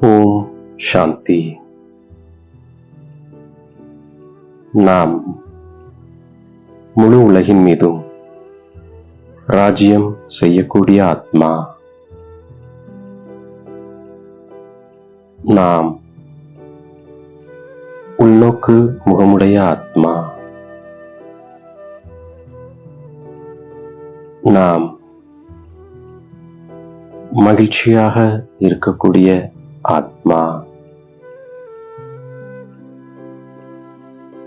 ஓம் சாந்தி நாம் முழு உலகின் மீதும் ராஜ்யம் செய்யக்கூடிய ஆத்மா. நாம் உள்நோக்கு முகமுடைய ஆத்மா. நாம் மகிழ்ச்சியாக இருக்கக்கூடிய ஆத்மா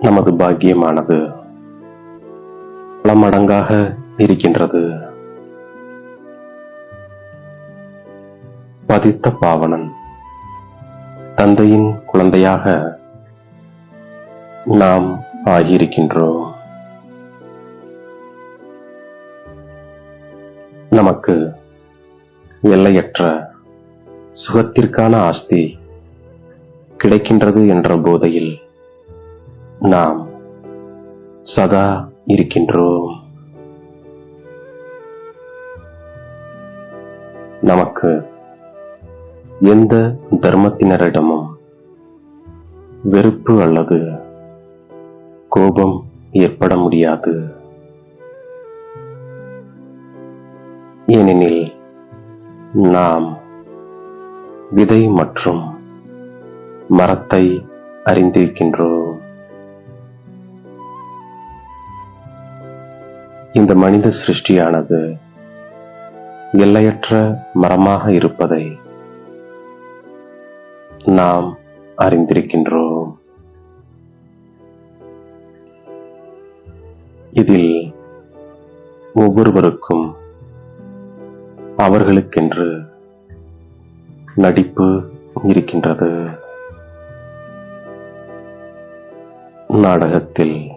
நமது பாக்கியமானது பல மடங்காக இருக்கின்றது. பதித்த பாவனன் தந்தையின் குழந்தையாக நாம் ஆகியிருக்கின்றோம். நமக்கு எல்லையற்ற சுகத்திற்கான ஆஸ்தி கிடைக்கின்றது என்ற போதையில் நாம் சதா இருக்கின்றோம். நமக்கு எந்த தர்மத்தினரிடமும் வெறுப்பு அல்லது கோபம் ஏற்பட முடியாது. ஏனெனில் நாம் விதை மற்றும் மரத்தை அறிந்திருக்கின்றோம். இந்த மனித சிருஷ்டியானது எல்லையற்ற மரமாக இருப்பதை நாம் அறிந்திருக்கின்றோம். இதில் ஒவ்வொருவருக்கும் அவர்களுக்கென்று நடிப்பு இருக்கின்றது. நாடகத்தில்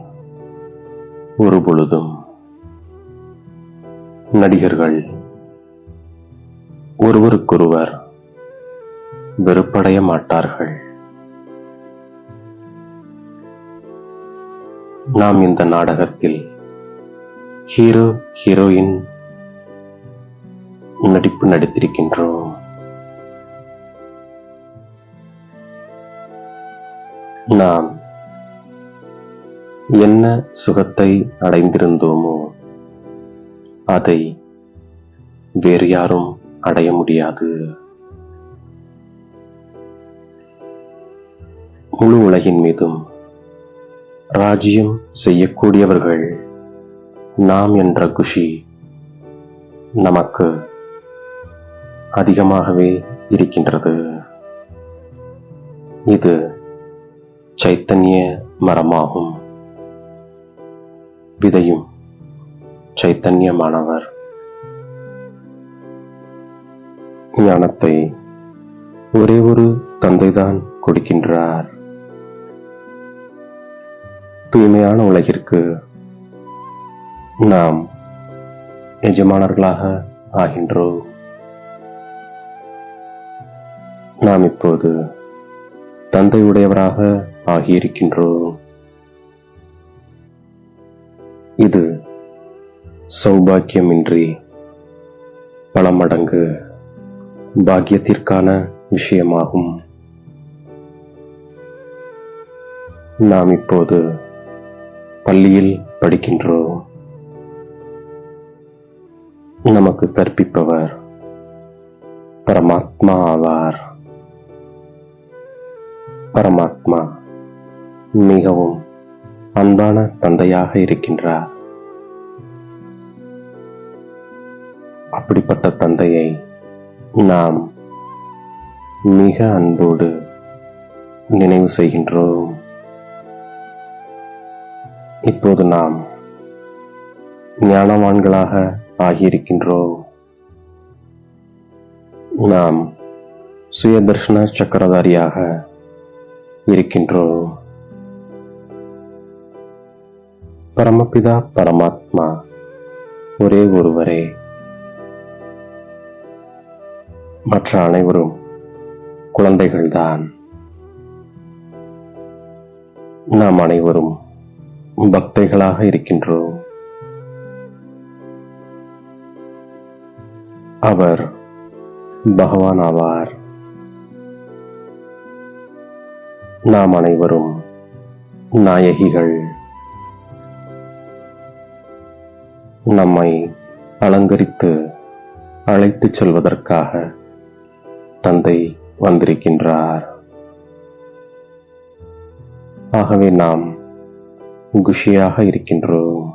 ஒருபொழுதும் நடிகர்கள் ஒருவருக்கொருவர் வெறுப்படைய மாட்டார்கள். நாம் இந்த நாடகத்தில் ஹீரோ ஹீரோயின் நடிப்பு நடித்திருக்கின்றோம். நாம் என்ன சுகத்தை அடைந்திருந்தோமோ அதை வேறு யாரும் அடைய முடியாது. முழு உலகின் மீதும் ராஜ்யம் செய்யக்கூடியவர்கள் நாம் என்ற குஷி நமக்கு அதிகமாகவே இருக்கின்றது. இது சைத்தன்ய மரமாகும். விதையும் சைத்தன்யமானவர். ஞானத்தை ஒரே ஒரு தந்தைதான் கொடுக்கின்றார். தூய்மையான உலகிற்கு நாம் எஜமானர்களாக ஆகின்றோம். நாம் இப்போது தந்தையுடையவராக ஆகியிருக்கின்றோம். இது சௌபாக்கியமின்றி பல மடங்கு பாக்கியத்திற்கான விஷயமாகும். நாம் இப்போது பள்ளியில் படிக்கின்றோம். நமக்கு கற்பிப்பவர் பரமாத்மா ஆவார். பரமாத்மா மிகவும் அன்பான தந்தையாக இருக்கின்றார். அப்படிப்பட்ட தந்தையை நாம் மிக அன்போடு நினைவு செய்கின்றோம். இப்போது நாம் ஞானவான்களாக ஆகியிருக்கின்றோம். நாம் சுயதர்ஷன சக்கரதாரியாக இருக்கின்றோம். பரமபிதா பரமாத்மா ஒரே ஒருவரே. மற்ற அனைவரும் குழந்தைகள்தான். நாம் அனைவரும் பக்தைகளாக இருக்கின்றோம். அவர் பகவான் ஆவார். நாம் அனைவரும் நாயகிகள். நம்மை அலங்கரித்து அழைத்துச் செல்வதற்காக தந்தை வந்திருக்கின்றார். ஆகவே நாம் குஷியாக இருக்கின்றோம்.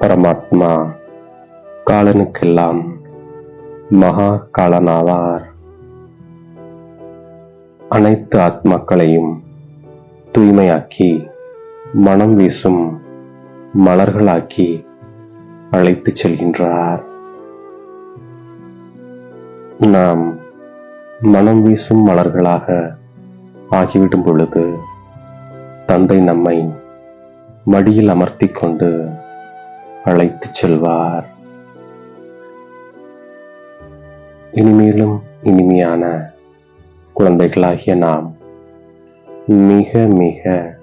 பரமாத்மா காலனுக்கெல்லாம் மகா காலனாவார். அனைத்து ஆத்மாக்களையும் தூய்மையாக்கி மனம் வீசும் மலர்களாக்கி அழைத்துச் செல்கின்றார். நாம் மனம் வீசும் மலர்களாக ஆகிவிடும் பொழுது தந்தை நம்மை மடியில் அமர்த்தி கொண்டு அழைத்துச் செல்வார். இனிமேலும் இனிமையான குழந்தைகளாகிய நாம் மிக மிக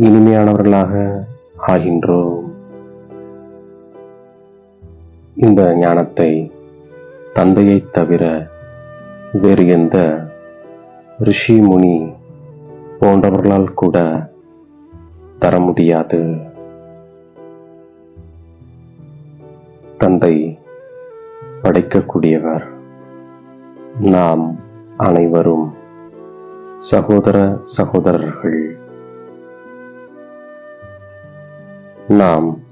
இனிமையானவர்களாக ஆகின்றோம். இந்த ஞானத்தை தந்தையைத் தவிர வேறு எந்த ரிஷி முனி போன்றவர்களால் கூட தர முடியாது. தந்தை படைக்கக்கூடியவர் நாம் அனைவரும் சகோதர சகோதரர்கள். நாம்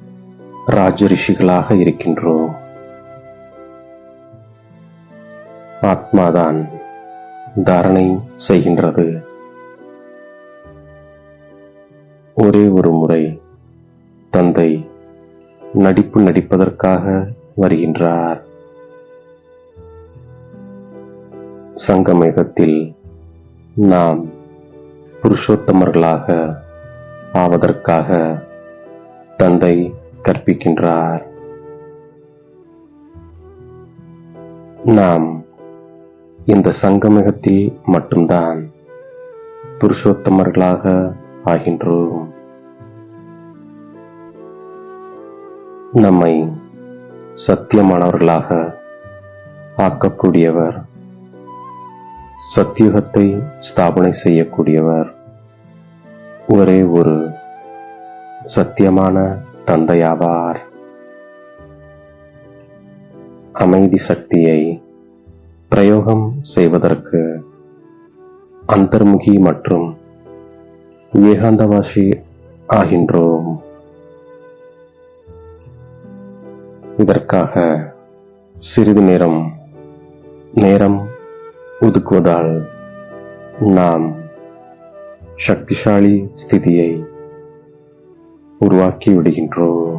ராஜ ரிஷிகளாக இருக்கின்றோம். ஆத்மாதான் தாரணை செய்கின்றது. ஒரே ஒரு முறை தந்தை நடிப்பு நடிப்பதற்காக வருகின்றார். சங்கமேகத்தில் நாம் புருஷோத்தமர்களாக ஆவதற்காக தந்தை கற்பிக்கின்றார். நாம் இந்த சங்கமிகத்தில் மட்டும்தான் புருஷோத்தமர்களாக ஆகின்றோம். நம்மை சத்தியமானவர்களாக ஆக்கக்கூடியவர் சத்தியுகத்தை ஸ்தாபனை செய்யக்கூடியவர் ஒரே ஒரு சத்தியமான தந்தையாவார். அமைதி சக்தியை பிரயோகம் செய்வதற்கு அந்தர்முகி மற்றும் ஏகாந்தவாசி ஆகின்றோம். இதற்காக சிறிது நேரம் நேரம் ஒதுக்குவதால் நாம் சக்திசாலி ஸ்திதியை உருவாக்கி விடுகின்றோம்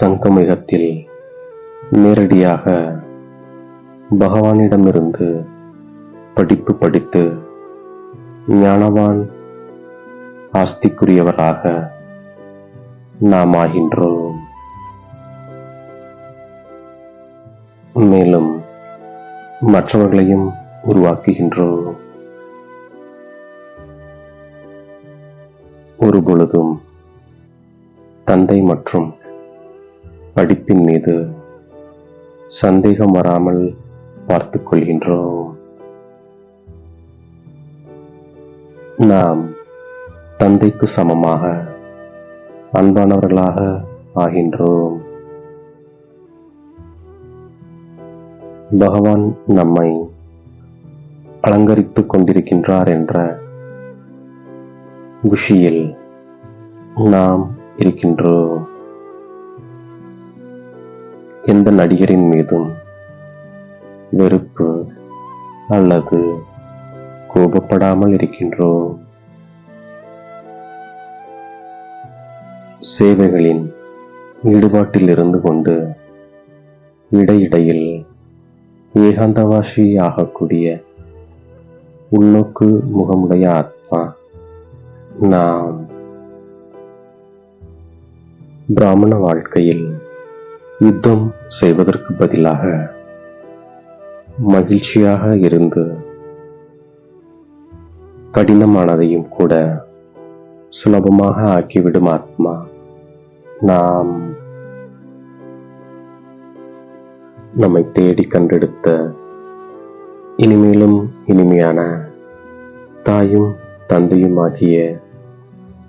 சங்கமிகத்தில் நேரடியாக பகவானிடமிருந்து படிப்பு படித்து ஞானவான் ஆஸ்திக்குரியவராக நாம் ஆகின்றோம் மேலும் மற்றவர்களையும் உருவாக்குகின்றோம். ஒரு பொழுதும் தந்தை மற்றும் படிப்பின் மீது சந்தேகம் வராமல் பார்த்து கொள்கின்றோம். நாம் தந்தைக்கு சமமாக அன்பானவர்களாக ஆகின்றோம். பகவான் நம்மை அலங்கரித்துக் கொண்டிருக்கின்றார் என்ற குஷியில் நாம் இருக்கின்றோம். எந்த நடிகரின் மீதும் வெறுப்பு அல்லது கோபப்படாமல் இருக்கின்றோம். சேவைகளின் ஈடுபாட்டில் இருந்து கொண்டு இடையிடையில் ஏகாந்தவாசி ஆகக்கூடிய உள்நோக்கு முகமுடைய ஆத்மா நாம் பிராமண வாழ்க்கையில் யுத்தம் செய்வதற்கு பதிலாக மகிழ்ச்சியாக இருந்து கடினமானதையும் கூட சுலபமாக ஆக்கிவிடும் ஆத்மா நாம் நம்மை தேடி கண்டெடுத்த இனிமேலும் இனிமையான தாயும் தந்தையும் ஆகிய